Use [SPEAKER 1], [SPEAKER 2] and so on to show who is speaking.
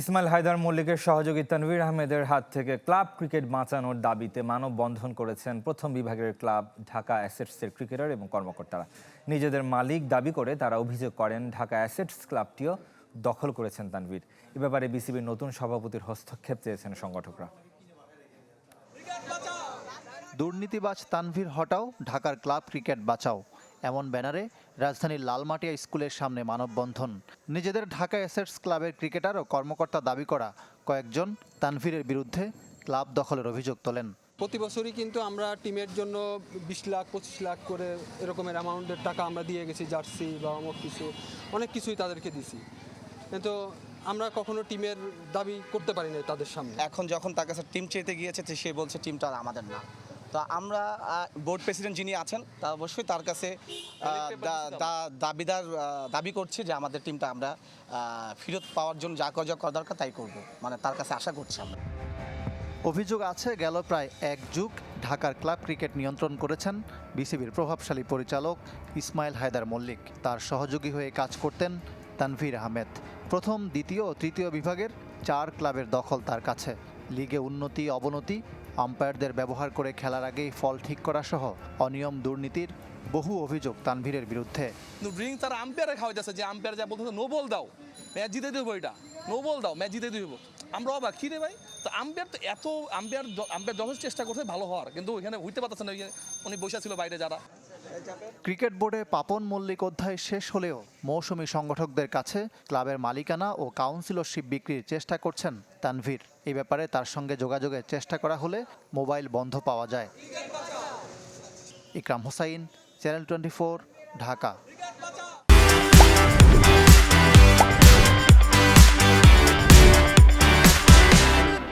[SPEAKER 1] ইসমাইল হায়দার মল্লিকের সহযোগী তানভীর আহমেদের হাত থেকে ক্লাব ক্রিকেট বাঁচানোর দাবিতে মানববন্ধন করেছেন প্রথম বিভাগের ক্লাব ঢাকা অ্যাসেটসের ক্রিকেটার এবং কর্মকর্তারা। নিজেদের মালিক দাবি করে তারা অভিযোগ করেন, ঢাকা অ্যাসেটস ক্লাবটিও দখল করেছেন তানভীর। এ ব্যাপারে বিসিবির নতুন সভাপতির হস্তক্ষেপ চেয়েছেন সংগঠকরা।
[SPEAKER 2] দুর্নীতিবাজ তানভীর হটাও, ঢাকার ক্লাব ক্রিকেট বাঁচাও। এমন ব্যানারে রাজধানীর লালমাটিয়া স্কুলের সামনে মানববন্ধন। নিজেদের ঢাকা অ্যাসেটস ক্লাবের ক্রিকেটার ও কর্মকর্তা দাবি করা কয়েকজন তানভীরের বিরুদ্ধে ক্লাব দখলের অভিযোগ তোলেন।
[SPEAKER 3] প্রতি বছরই কিন্তু আমরা টিমের জন্য বিশ লাখ পঁচিশ লাখ করে এরকমের অ্যামাউন্টের টাকা আমরা দিয়ে গেছি জার্সি বা অমুক কিছু অনেক কিছুই তাদেরকে দিছি। কিন্তু আমরা কখনো টিমের দাবি করতে পারি না তাদের সামনে।
[SPEAKER 4] এখন যখন তার কাছে টিম চেতে গিয়েছে সে বলছে টিমটা আর আমাদের না। তো আমরা বোর্ড প্রেসিডেন্ট যিনি আছেন তা অবশ্যই তার কাছে দাবিদার দাবি করছি যে আমাদের টিমটা আমরা ফেরত পাওয়ার জন্য যা করা যা করা দরকার তাই করব। মানে তার কাছে আশা করছি আমরা।
[SPEAKER 2] অভিযোগ আছে গেল প্রায় এক যুগ ঢাকার ক্লাব ক্রিকেট নিয়ন্ত্রণ করেছেন বিসিবির প্রভাবশালী পরিচালক ইসমাইল হায়দার মল্লিক। তার সহযোগী হয়ে কাজ করতেন তানভীর আহমেদ। প্রথম দ্বিতীয় ও তৃতীয় বিভাগের চার ক্লাবের দখল তার কাছে। লিগে উন্নতি অবনতি আম্পায়ারদের ব্যবহার করে খেলার আগেই ফল ঠিক করা সহ অনিয়ম দুর্নীতির বহু অভিযোগ তানভীরের বিরুদ্ধে।
[SPEAKER 5] রিং তারা আম্পায়ারে যাচ্ছে যে আম্পায়ার যা বলতেছে নো বল দাও। ম্যাচ জিতে দেবো এটা। নো বল দাও ম্যাচ জিতে দেবো। আমরা অবাক, কী রে ভাই? তো আম্পায়ার তো এত আম্পায়ার আম্পায়ার যথেষ্ট চেষ্টা করছে ভালো হওয়ার। কিন্তু ওইখানে হইতে পারতেছে না উনি বসে ছিল বাইরে যারা।
[SPEAKER 2] ক্রিকেট বোর্ডে পাপন মল্লিক অধ্যায় শেষ হলেও মৌসুমি সংগঠকদের কাছে ক্লাবের মালিকানা ও কাউন্সিলরশিপ বিক্রির চেষ্টা করছেন তানভীর। এ ব্যাপারে তার সঙ্গে যোগাযোগের চেষ্টা করা হলে মোবাইল বন্ধ পাওয়া যায়। Ikram Hossain, channel twenty Dhaka.